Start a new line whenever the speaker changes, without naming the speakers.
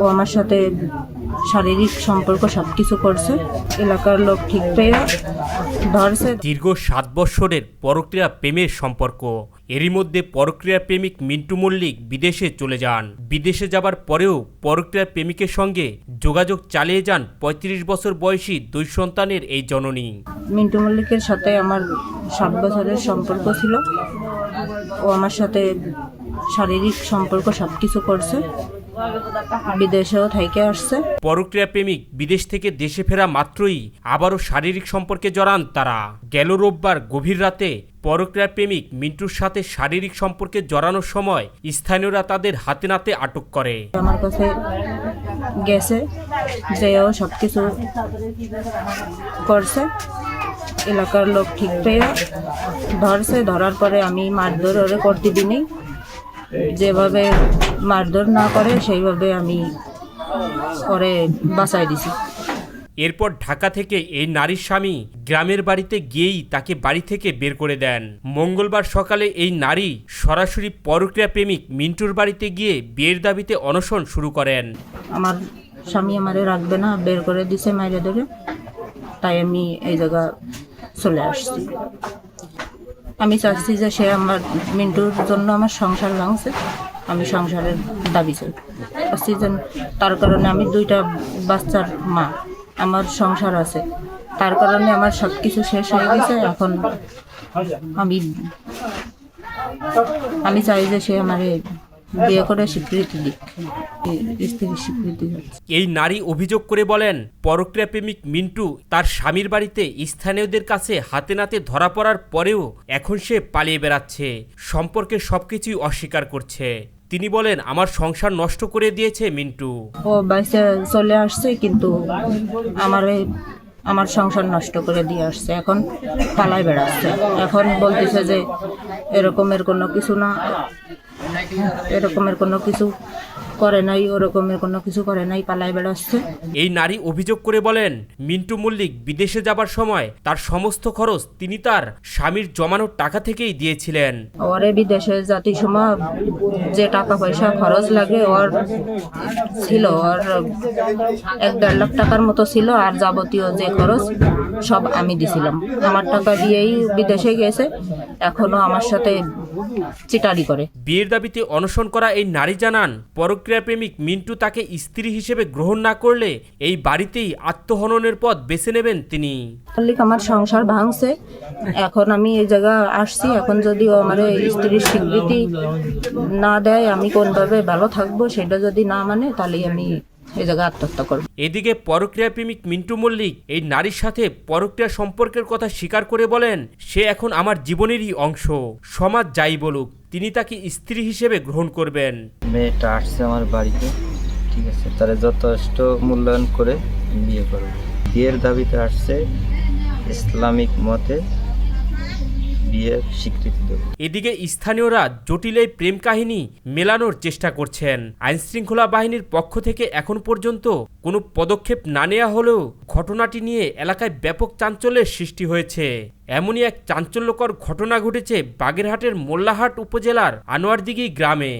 ও আমার সাথে শারীরিক সম্পর্ক সব কিছু করছে। এলাকার লোক ঠিক পেয়ে ধরছে।
দীর্ঘ সাত বৎসরের পরক্রিয়া প্রেমের সম্পর্ক। এরই মধ্যে পরক্রিয়া প্রেমিক মিন্টু মল্লিক বিদেশে চলে যান। বিদেশে যাবার পরেও পরক্রিয়া প্রেমিকের সঙ্গে যোগাযোগ চালিয়ে যান ৩৫ বছর বয়সী দুই সন্তানের এই জননী।
মিন্টু মল্লিকের সাথে আমার সাত বছরের সম্পর্ক ছিল। ও আমার সাথে শারীরিক সম্পর্ক সব কিছু করছে। বিদেশেও থেকে আসছে।
পরক্রিয়া প্রেমিক বিদেশ থেকে দেশে ফেরা মাত্রই আবারও শারীরিক সম্পর্কে জড়ান তারা। গেল রোববার গভীর রাতে পরক্রিয়া প্রেমিক মিন্টুর সাথে শারীরিক সম্পর্কে জড়ানোর সময় স্থানীয়রা তাদের হাতে নাতে আটক করে।
আমার কাছে গেছে যেও সব কিছু করছে। এলাকার লোক ঠিক পেয়ে ধরছে ধরার পরে আমি মারধর ওরে করতে দিইনি যেভাবে মারধর না করে সেইভাবে আমি পরে বাঁচাই দিছি।
এরপর ঢাকা থেকে এই নারীর স্বামী গ্রামের বাড়িতে গিয়েই তাকে বাড়ি থেকে বের করে দেন। মঙ্গলবার সকালে এই নারী সরাসরি পরক্রিয়া প্রেমিক মিন্টুর বাড়িতে গিয়ে বিয়ের দাবিতে অনশন শুরু করেন।
আমার স্বামী আমারে রাখবে না বের করে দিছে মাইরে ধরে। তাই আমি এই জায়গা চলে আসছি। আমি চাচ্ছি যে সে আমার মিন্টুর জন্য আমার সংসার ভাঙছে। আমি সংসারের দাবি চাই। চাচ্ছি যে তার কারণে আমি দুইটা বাচ্চার মা, আমার সংসার আছে। তার কারণে আমার সব কিছু শেষ হয়ে গেছে। এখন আমি আমি চাই যে সে আমারে বিয়ে করে স্বীকৃতি দিক। স্ত্রীর স্বীকৃতি
এই নারী অভিযোগ করে বলেন পরক্রিয়া প্রেমিক মিন্টু তার স্বামীর বাড়িতে স্থানীয়দের কাছে হাতে নাতে ধরা পড়ার পরেও এখন সে পালিয়ে বেড়াচ্ছে সম্পর্কে সবকিছুই অস্বীকার করছে। তিনি বলেন আমার সংসার নষ্ট করে দিয়েছে মিন্টু।
ও বাইসে চলে আসছে কিন্তু আমার আমার সংসার নষ্ট করে দিয়ে আসছে। এখন পালায় বেড়াচ্ছে। এখন বলতেছে যে এরকমের কোনো কিছু না। এরকমের কোনো কিছু করে নাই ওরকমের কোনো কিছু করে নাই পালায় বেড়াচ্ছে।
এই নারী অভিযোগ করে বলেন মিন্টু মল্লিক বিদেশে যাবার সময় তার সমস্ত খরচ তিনি তার স্বামীর জমানোর টাকা থেকেই দিয়েছিলেন।
ওরে বিদেশে জাতি সময় যে টাকা পয়সা খরচ লাগে ওর ছিল ওর এক দেড় লাখ টাকার মতো ছিল আর যাবতীয় যে খরচ সব আমি দিছিলাম। আমার টাকা দিয়েই বিদেশে গেছে এখনও আমার সাথে চিটারি করে।
বিয়ের দাবিতে অনশন করা এই নারী জানান পরক্রিয়া প্রেমিক মিন্টু তাকে স্ত্রী হিসেবে গ্রহণ না করলে এই বাড়িতেই আত্মহননের পথ বেছে নেবেন তিনি।
আমার সংসার ভাঙছে। এখন আমি এই জায়গা আসছি। এখন যদি আমার স্ত্রীর স্বীকৃতি না দেয় আমি কোনভাবে ভালো থাকব সেটা যদি না মানে তাহলে আমি এই জায়গায় আত্মহত্যা করব।
এদিকে পরক্রিয়া প্রেমিক মিন্টু মল্লিক এই নারীর সাথে পরক্রিয়া সম্পর্কের কথা স্বীকার করে বলেন সে এখন আমার জীবনেরই অংশ। সমাজ যাই বলুক তিনি তাকে স্ত্রী হিসেবে গ্রহণ করবেন।
মেয়েটা আসছে আমার বাড়িতে ঠিক আছে? তারা যথেষ্ট মূল্যায়ন করে বিয়ে করবে। বিয়ের দাবিতে আসছে ইসলামিক মতে বিয়ের স্বীকৃতি
এদিকে স্থানীয়রা জটিল এই প্রেম কাহিনী মেলানোর চেষ্টা করছেন। আইনশৃঙ্খলা বাহিনীর পক্ষ থেকে এখন পর্যন্ত কোনো পদক্ষেপ না নেওয়া হলেও ঘটনাটি নিয়ে এলাকায় ব্যাপক চাঞ্চল্যের সৃষ্টি হয়েছে। এমনই এক চাঞ্চল্যকর ঘটনা ঘটেছে বাগেরহাটের মোল্লাহাট উপজেলার আনোয়ারদিঘি গ্রামে।